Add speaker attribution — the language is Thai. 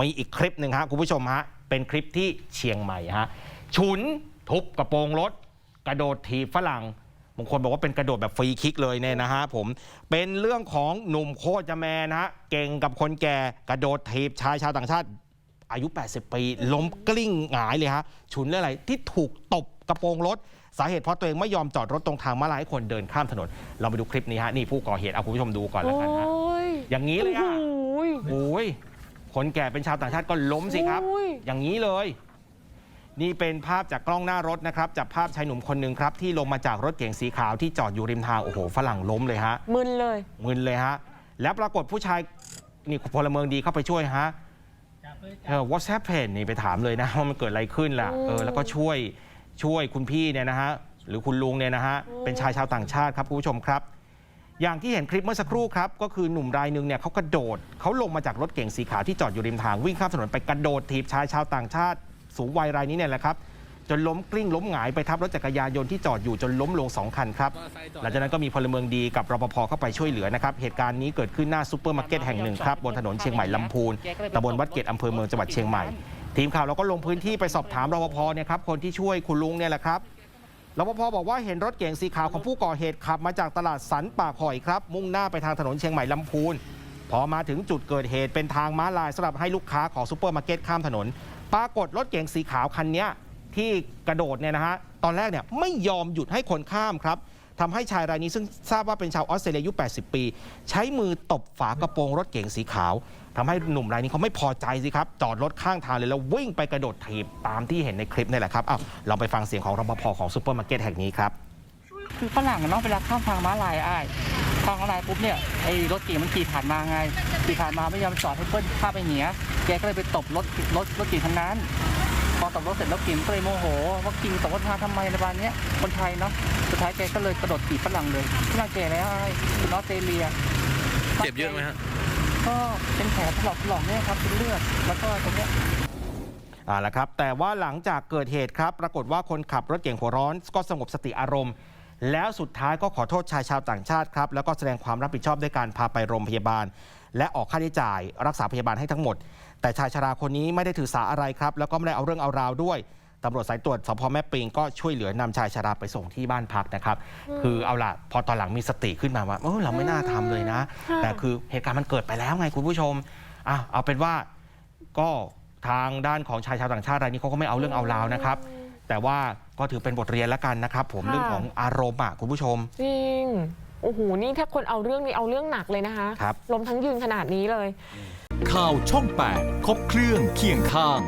Speaker 1: มีอีกคลิปหนึ่งฮะคุณผู้ชมฮะเป็นคลิปที่เชียงใหม่ฮะฉุนทุบกระโปรงรถ กระโดดถีบฝรั่งบางคนบอกว่าเป็นกระโดดแบบฟรีคิกเลยเนี่ยนะฮะผมเป็นเรื่องของหนุ่มโคตรจะแมนนะฮะเก่งกับคนแก่กระโดดถีบชายชาวต่างชาติ อายุ 80 ปีล้มกลิ้งหงายเลยฮะฉุนเรื่องอะไรที่ถูกตบกระโปรงรถสาเหตุเพราะตัวเองไม่ยอมจอดรถตรงทางม้าลายให้คนเดินข้ามถนน เราไปดูคลิปนี้ฮะนี่ผู้ก่อเหตุเอาคุณผู้ชมดูก่อนแล้วกันฮะ
Speaker 2: โอ้ย
Speaker 1: อย่างนี้เลยอะ
Speaker 2: โอ้ย
Speaker 1: โอ้ย คนแก่เป็นชาวต่างชาติก็ล้มสิครับ
Speaker 2: โอ้ย
Speaker 1: อย่างนี้เลย นี่เป็นภาพจากกล้องหน้ารถนะครับจับภาพชายหนุ่มคนหนึ่งครับที่ลงมาจากรถเก๋งสีขาวที่จอดอยู่ริมทางโอ้โหฝรั่งล้มเลยฮะ
Speaker 2: มึนเลย
Speaker 1: มึนเลยฮะ แล้วปรากฏผู้ชายนี่พลเมืองดีเข้าไปช่วยฮะเออ what's happened นี่ไปถามเลยนะ ว่ามันเกิดอะไรขึ้นล่ะเออแล้วก็ช่วยช่วยคุณพี่เนี่ยนะฮะ หรือคุณลุงเนี่ยนะฮะ เป็นชายชาวต่างชาติครับคุณผู้ชมครับ อย่างที่เห็นคลิปเมื่อสักครู่ครับ ก็คือหนุ่มรายหนึ่งเนี่ยเขากระโดดเขาลงมาจากรถเก๋งสีขาวที่จอดอยู่ริมทางวิ่งข้ามถนนไปกระโดดถีบชายชาวต่างชาติ สูงวัยรายนี้เนี่ยแหละครับจนล้มกลิ้งล้มหงายไปทับรถจักรยานยนต์ที่จอดอยู่จนล้มลงสองคันครับ หลังจากนั้นก็มีพลเมืองดีกับรปภเข้าไปช่วยเหลือนะครับ เหตุการณ์นี้เกิดขึ้นหน้าซูเปอร์มาร์เก็ตแห่งหนึ่งครับ บนถนนเชียงใหม่ลำพูนตำบลวัดเกตอำเภอเมืองจังหวัดเชียงใหม่ ทีมข่าวเราก็ลงพื้นที่ไปสอบถามรปภเนี่ยครับคนที่ช่วยคุณลุงเนี่ยแหละครับ รปภบอกว่าเห็นรถเก๋งสีขาวของผู้ก่อเหตุขับมาจากตลาดสันป่าคอยครับ มุ่งหน้าไปทางถนนเชียงใหม่ลำพูน พอมาถึงจุดเกิดเหตุเป็นทางม้าลายสำหรับให้ลูกค้าของซูเปอร์มาร์เก็ตข้ามถนน ปรากฏรถเก๋งสีขาวคันนี้ที่กระโดดเนี่ยนะฮะตอนแรกเนี่ยไม่ยอมหยุดให้คนข้ามครับ ทำให้ชายรายนี้ซึ่งทราบว่าเป็นชาวออสเตรเลียอายุ 80 ปี ใช้มือตบฝากระโปรงรถเก๋งสีขาวทำให้หนุ่มรายนี้เขาไม่พอใจสิครับ จอดรถข้างทางเลยแล้ววิ่งไปกระโดดถีบตามที่เห็นในคลิปนี่แหละครับอ้าวเราไปฟังเสียงของรปภของซูเปอร์มาร์เก็ตแห่งนี้ครับ
Speaker 3: คือฝรั่งเนาะเวลาข้ามทางม้าลายอ้ายทางม้าลายปุ๊บเนี่ยไอ้รถเก๋งมันขี่ผ่านมาไงขี่ผ่านมาไม่ยอมจอดให้เพื่อนข้าไปเหนียแกก็เลยไปตบรถรถรถเก๋งคันนั้น พอตบรถเสร็จแล้วเก๋งก็เลยโมโห ว่ากิงตบรถมาทำไมในบ้านเนี้ยคนไทยเนาะสุดท้ายแกก็เลยกระโดดถีบฝรั่งเลยฝรั่งแก่แล้วอ้ายเป็นออสเตรเลีย
Speaker 4: เจ็บเยอะไหมฮะ
Speaker 3: ก็เป็นแผลถลอกถลอกเนี่ยครับเป็นเลือดแล้วก็ตรงเนี้ย
Speaker 1: อ่าละครับ แต่ว่าหลังจากเกิดเหตุครับ ปรากฏว่าคนขับรถเก่งหัวร้อน ก็สงบสติอารมณ์ แล้วสุดท้ายก็ขอโทษชายชาวต่างชาติครับ แล้วก็แสดงความรับผิดชอบด้วยการพาไปโรงพยาบาล และออกค่าใช้จ่าย รักษาพยาบาลให้ทั้งหมด แต่ชายชราคนนี้ไม่ได้ถือสาอะไรครับ แล้วก็ไม่ได้เอาเรื่องเอาราวด้วยตำรวจสายตรวจสพแม่ปิงก็ช่วยเหลือนำชายชราไปส่งที่บ้านพักนะครับ คือเอาล่ะ พอตอนหลังมีสติขึ้นมาว่าเออเราไม่น่าทำเลยนะ
Speaker 2: ค่ะ
Speaker 1: แต่คือเหตุการณ์มันเกิดไปแล้วไงคุณผู้ชมอะเอาเป็นว่าก็ทางด้านของชายชาวต่างชาติรายนี้เขาก็ไม่เอาเรื่องเอาราวนะครับ แต่ว่าก็ถือเป็นบทเรียนแล้วกันนะครับ ผม
Speaker 2: ค่ะ
Speaker 1: เรื่องของอารมณ์อะคุณผู้ชม
Speaker 2: จริง โอ้โห นี่ถ้าคนเอาเรื่องนี้เอาเรื่องหนักเลยนะคะ
Speaker 1: ครับ
Speaker 2: ล้มทั้งยืนขนาดนี้เลย
Speaker 5: ข่าวช่อง 8 ครบเครื่องเคียงข้าง